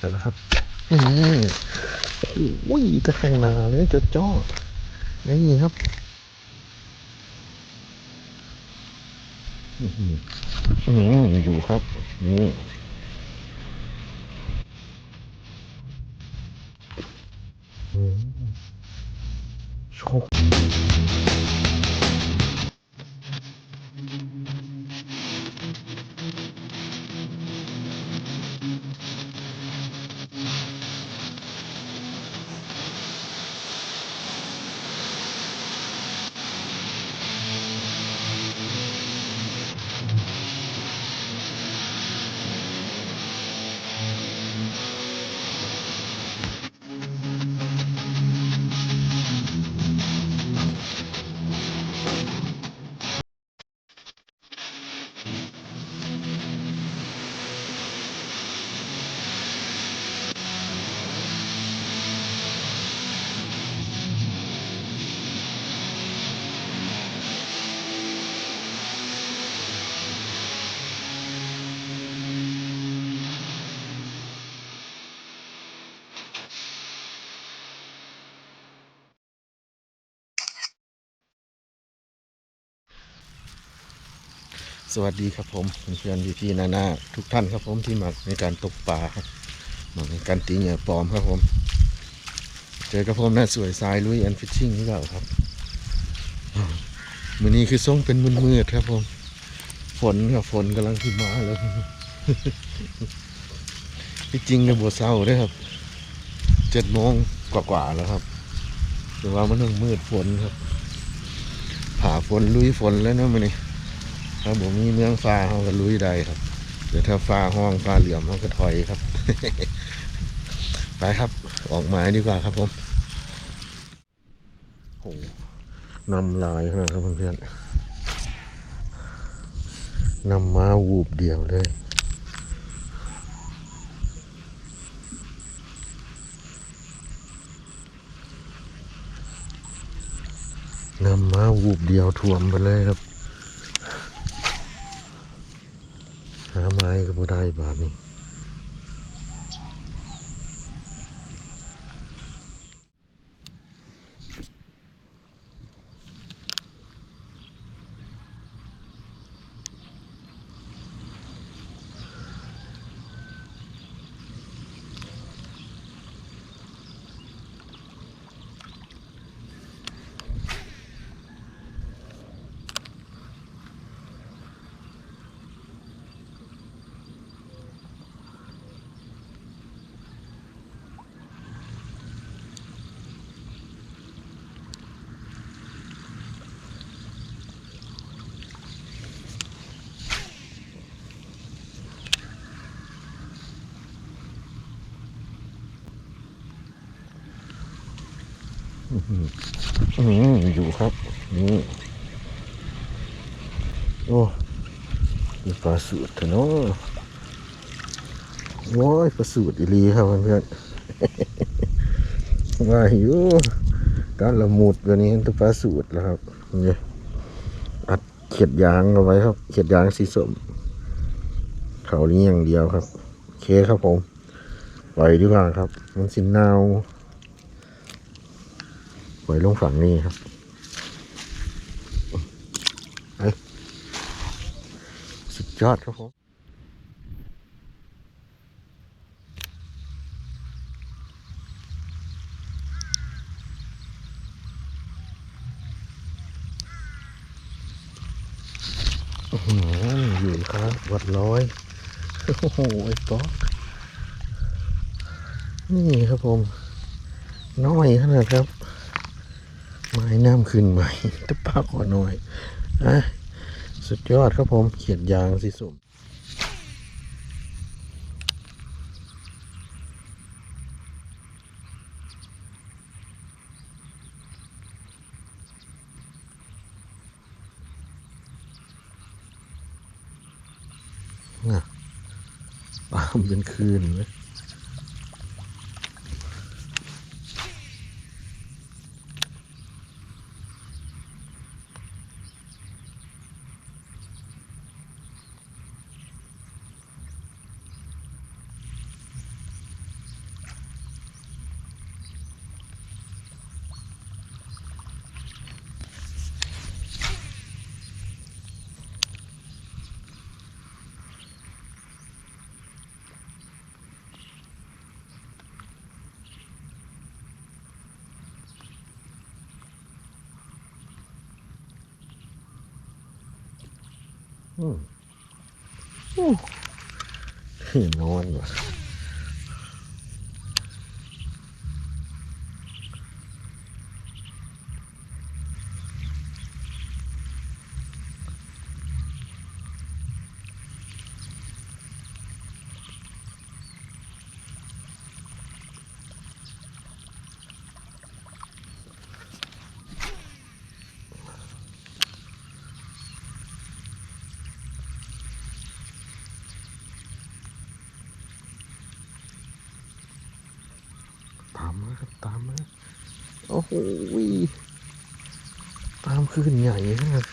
เดี๋ยวนะครับอืมโอ้ยตะแคงนาเลยจะจ้อนี่ครับอือหืออืมอยู่ครับนี่อืมโชค สวัสดีครับผมเพื่อนๆพี่ๆนานาทุกท่านครับผมที่มาในการตกปลาครับมาในการตีเหยื่อปลอมครับผม เจอกับผมนะสวยทรายลุยแอนฟิชชิ่งนี่เปล่าครับมือนี้คือส่งเป็นมืดๆครับผม ฝนครับฝนกำลังขึ้นมาแล้วที่จริงกับบัวเศร้าด้วยครับเจ็ดโมงกว่าๆแล้วครับแต่ว่ามันยังมืดฝนครับ ผ่าฝนลุยฝนแล้วนะมันนี่ ถ้าผมมีเมืองฟ้าเขาก็ลุยได้ครับเดี๋ยวถ้าฟ้าห้องฟ้าเหลี่ยมเขาก็ถอยครับ ไปครับ ออกหมายดีกว่าครับผมโอ้นำลายขนาดครับเพื่อนๆนำมาวูบเดียวเลยนำมาวูบเดียวท่วมไปเลยครับ หา ไม้ก็บ่ได้บาทนี้ อืมอยู่ครับนี่โอ้มีปลาสูตรเถอะเนาะโอ้ยปลาสูตรอีลีครับเพื่อนๆว่าอยู่การละมุดแบบนี้ต้องปลาสูตรแล้วครับนี่อัดเขียดยางเอาไว้ครับ เขียดยางสีส้มเขานี้อย่างเดียวครับโอเคครับผม ปล่อยดีกว่าครับ มันสินนาว ล่อยลงฝั่งนี้ครับไปสุดยอดครับผมอื้อหืออยู่ครับวัดร้อย โอ้โหไอ้ป๊อกนี่ครับผม น้อยขนาดครับ ไม้น้ำขึ้นใหม่ตะปาขอหน่อยอะสุดยอดครับผมเขียนยางสิสมน่ะปามเป็นคืนเลย นอนว่ะามมาครับตามมาโอ้โหตามขึ้นใหญ่มาก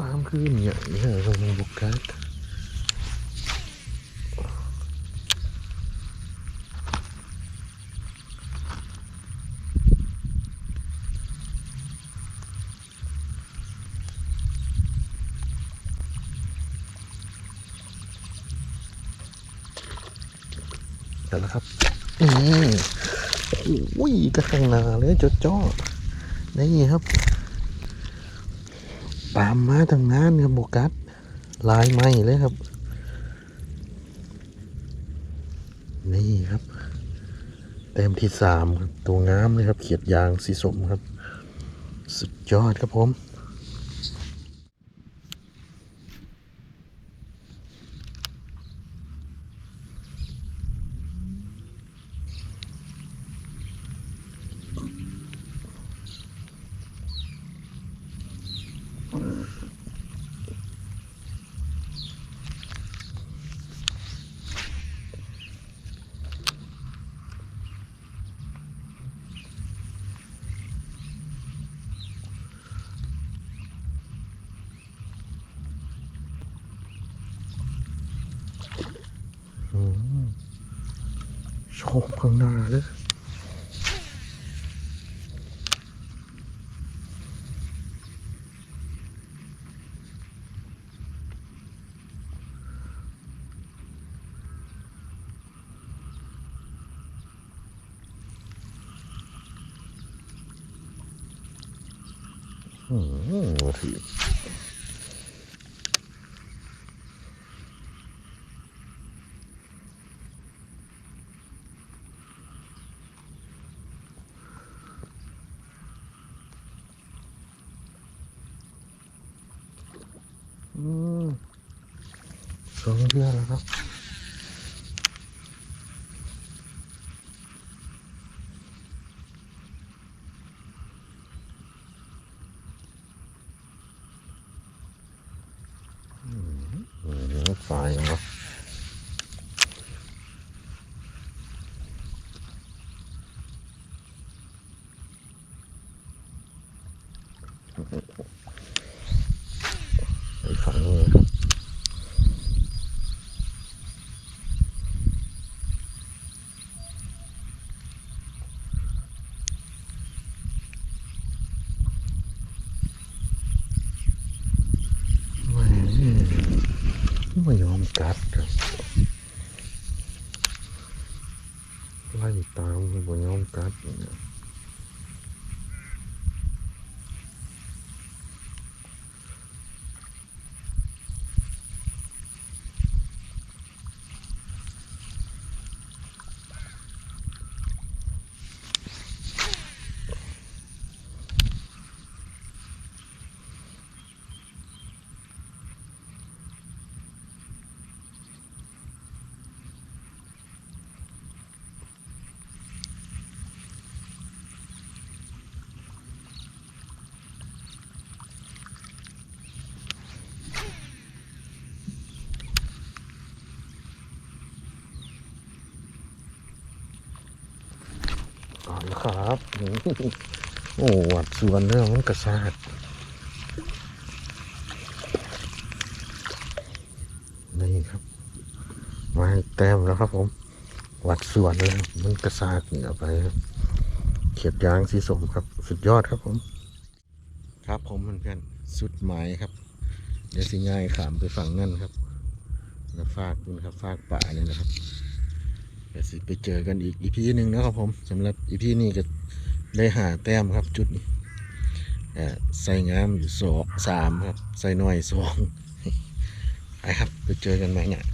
ตามขึ้นใหญ่เลยลงบุกกัด เดี๋ยวแล้วครับ อืมอุ้ยกระข้างนาเลยจดจ้อนี่ครับ ตามมาทางนั้นครับโบกัสลายไม้เลยครับ นี่ครับเต็มที่สามครับตัวงามเลยครับ เขียดยางสีสมครับ สุดยอดครับผม โชคข้างหน้าเลยอืมถื สองเดือนแล้วครับอืมฝ่ายเหรอไปฝั่งนู้นครับแหม่ ไม่ยอมกัดครับไล่ตามไม่ยอมกัดเนี่ยก่อนนะ ครับโอ้หวัดส่วนเรื่องมันกระซาดนี่ครับมาอีกแต้มแล้วครับผมวัดส่วนเลยมันกระซาดเหนือไปครับเขียดยางสีสมครับ สุดยอดครับผม ครับผมเพื่อนๆสุดหมายครับ เดี๋ยวสิง่ายขามไปฝั่งนั่นครับแล้วฟากคุณครับฟากป่าเนี่ยนะครับ เดี๋ยวสิไปเจอกันอีกอีพีหนึ่งนะครับผมสำหรับอีพีนี้ก็ได้หาแต้มครับจุดนี้ใส่งามอยู่สองสามครับ ใส่น้อยสองไปครับไปเจอกันไหมเนี่ย